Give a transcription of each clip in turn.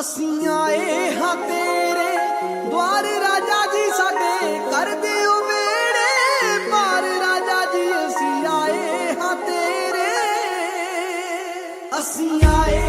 ਅਸੀਂ ਆਏ ਹਾਂ ਤੇਰੇ ਦਵਾਰ ਰਾਜਾ ਜੀ ਅਸੀਂ ਆਏ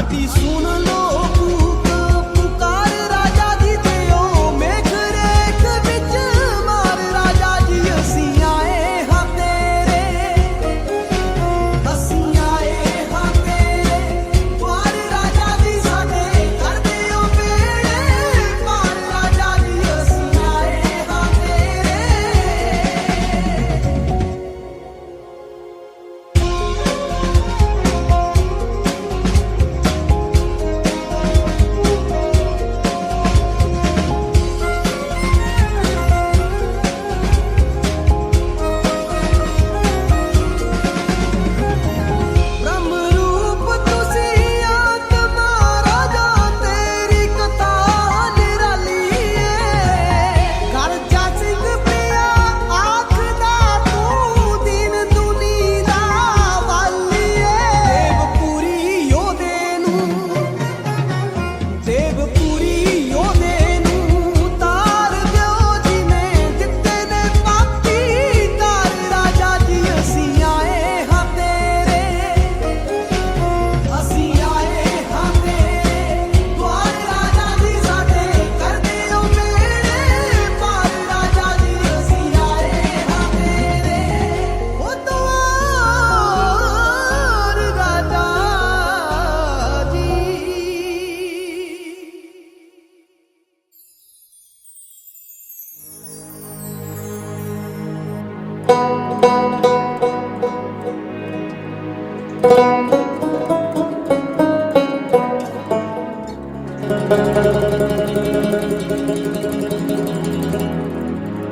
बाती सुन लो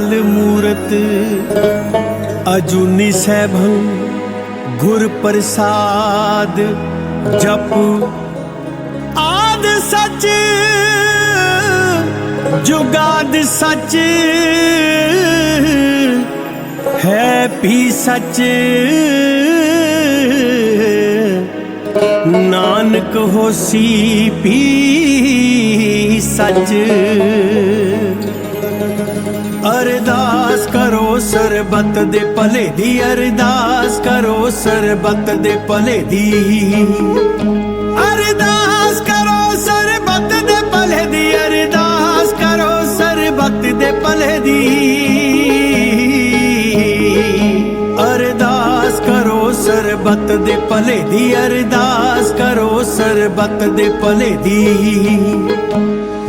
ਮੂਰਤ, ਅਜੂਨੀ ਸੈਭੰ ਗੁਰ ਪ੍ਰਸਾਦ, ਜਪ। ਆਦ ਸੱਚ, ਜੁਗਾਦ ਸੱਚ, ਹੈ ਵੀ ਸੱਚ। ਨਾਨਕ ਹੋਸੀ ਵੀ ਸੱਚ। ਅਰਦਾਸ ਕਰੋ ਸਰਬਤ ਦੇ ਭਲੇ ਦੀ ਅਰਦਾਸ ਕਰੋ ਸਰਬਤ ਦੇ ਭਲੇ ਦੀ। ਅਰਦਾਸ ਕਰੋ ਸਰਬਤ ਦੇ ਭਲੇ ਦੀ, ਅਰਦਾਸ ਕਰੋ ਸਰਬਤ ਦੇ ਭਲੇ ਦੀ। ਅਰਦਾਸ ਕਰੋ ਸਰਬਤ ਦੇ ਭਲੇ ਦੀ, ਅਰਦਾਸ ਕਰੋ ਸਰਬਤ ਦੇ ਭਲੇ ਦੀ।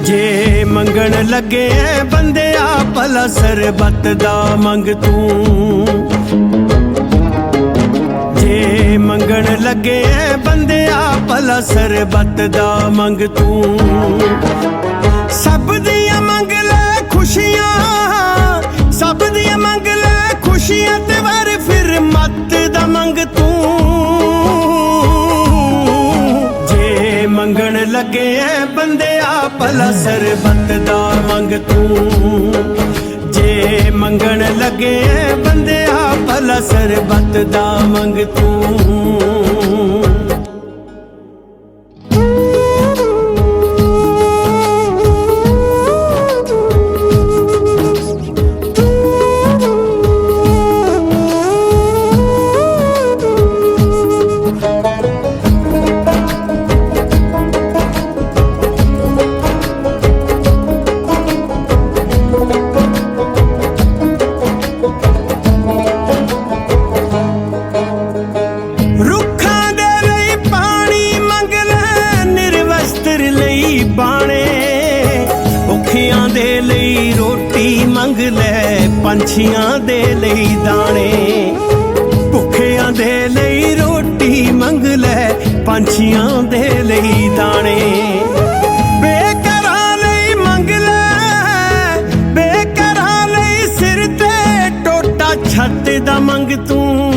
ਜੇ ਮੰਗਣ ਲੱਗੇ ਬੰਦੇ ਭਲਾ ਸਰਬਤ ਦਾ ਮੰਗ ਤੂੰ। ਜੇ ਮੰਗਣ ਲੱਗੇ ਐ ਬੰਦਿਆ, ਭਲਾ ਸਰਬਤ ਦਾ ਮੰਗ ਤੂੰ। ਸਭ ਦੀਆਂ ਮੰਗ ਲੈ ਖੁਸ਼ੀਆਂ, ਸਭ ਦੀਆਂ ਮੰਗ ਲੈ ਖੁਸ਼ੀਆਂ ਬੰਦਿਆ ਭਲਾ ਸਰਬਤ ਦਾ ਮੰਗ ਤੂੰ। ਜੇ ਮੰਗਣ ਲੱਗੇ ਐ ਬੰਦਿਆ, ਭਲਾ ਸਰਬਤ ਦਾ ਮੰਗ ਤੂੰ। ਪੰਛੀਆਂ ਦੇ ਲਈ ਦਾਣੇ, ਭੁੱਖਿਆਂ ਦੇ ਲਈ ਰੋਟੀ ਮੰਗ ਲੈ, ਪੰਛੀਆਂ ਦੇ ਲਈ ਦਾਣੇ। ਬੇਕਰਾਂ ਲਈ ਮੰਗ ਲੈ ਬੇਕਰਾਂ ਲਈ ਸਿਰ ਤੇ ਟੋਟਾ ਛੱਤ ਦਾ ਮੰਗ ਤੂੰ।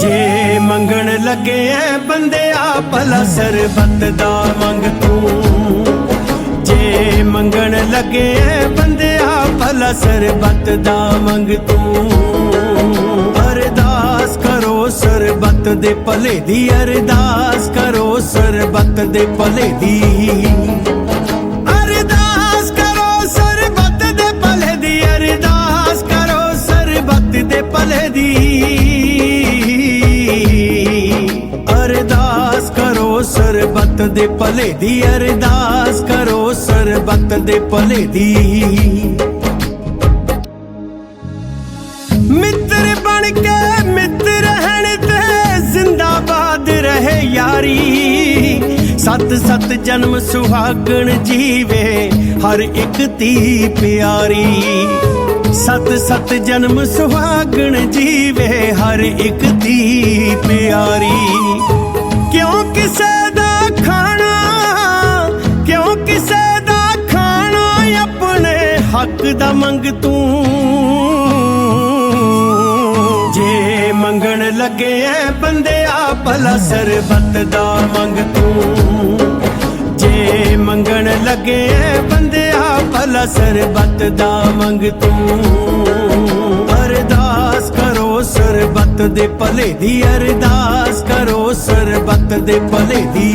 ਜੇ ਮੰਗਣ ਲੱਗੇ ਐ ਬੰਦਿਆ ਭਲਾ ਸਰਬਤ ਦਾ ਮੰਗ ਤੂੰ। ਜੇ ਮੰਗਣ ਲੱਗੇ ਐ ਬੰਦਿਆ, ਭਲਾ ਸਰਬਤ ਦਾ ਮੰਗ ਤੂੰ। ਅਰਦਾਸ ਕਰੋ ਸਰਬਤ ਦੇ ਭਲੇ ਦੀ, ਅਰਦਾਸ ਕਰੋ ਸਰਬਤ ਦੇ ਭਲੇ ਦੀ। ਅਰਦਾਸ ਕਰੋ ਸਰਬਤ ਦੇ ਭਲੇ ਦੀ, ਅਰਦਾਸ ਕਰੋ ਸਰਬਤ ਦੇ ਭਲੇ ਦੀ। ਸਰਬਤ ਦੇ ਭਲੇ ਦੀ ਅਰਦਾਸ ਕਰੋ, ਸਰਬਤ ਦੇ ਭਲੇ ਦੀ। ਮਿੱਤਰ ਬਣ ਕੇ ਮਿੱਤਰ ਰਹਿਣ ਤੇ ਜ਼ਿੰਦਾਬਾਦ ਰਹੇ ਯਾਰੀ। ਸਤ ਸਤ ਜਨਮ ਸੁਹਾਗਣ ਜੀਵੇ ਹਰ ਇੱਕ ਧੀ ਪਿਆਰੀ। ਸਤ ਸਤ ਜਨਮ ਸੁਹਾਗਣ ਜੀਵੇ ਹਰ ਇੱਕ ਦੀ ਪਿਆਰੀ। ਕਿਉਂ ਕਿਸੇ ਹੱਕ ਦਾ ਮੰਗ ਤੂੰ। ਜੇ ਮੰਗਣ ਲੱਗੇ ਐ ਬੰਦਿਆ ਭਲਾ ਸਰਬਤ ਦਾ ਮੰਗ ਤੂੰ। ਜੇ ਮੰਗਣ ਲੱਗੇ ਐ ਬੰਦਿਆ ਭਲਾ ਸਰਬਤ ਦਾ ਮੰਗ ਤੂੰ। ਅਰਦਾਸ ਕਰੋ ਸਰਬਤ ਦੇ ਭਲੇ ਦੀ, ਅਰਦਾਸ ਕਰੋ ਸਰਬਤ ਦੇ ਭਲੇ ਦੀ।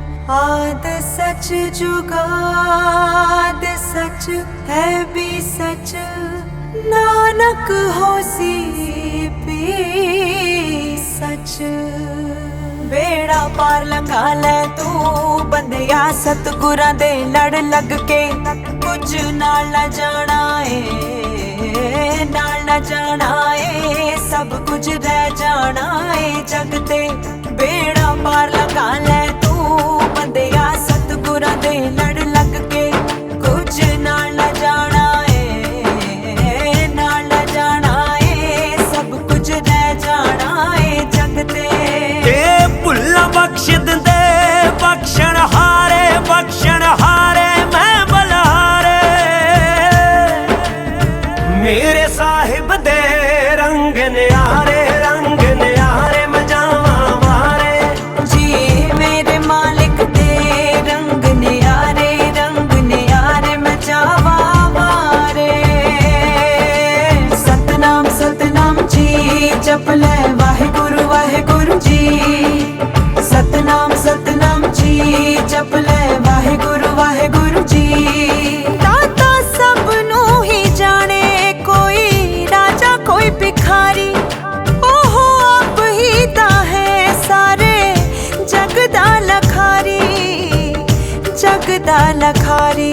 आद सच जुगाद सच है भी सच नानक होसी भी सच ਬੇੜਾ ਪਾਰ ਲੰਘਾ ਲੈ ਤੂੰ, ਬੰਦਿਆ ਸਤਗੁਰਾਂ ਦੇ ਲੜ ਲੱਗ ਕੇ। ਕੁਝ ਨਾਲ ਨਾ ਜਾਣਾ ਏ, ਨਾਲ ਨਾ ਜਾਣਾ ਏ, ਸਭ ਕੁਝ ਰਹਿ ਜਾਣਾ ਏ ਜਗ ਤੇ। ਬੇੜਾ ਪਾਰ ਲੰਘਾ ਲੈ दाना खारी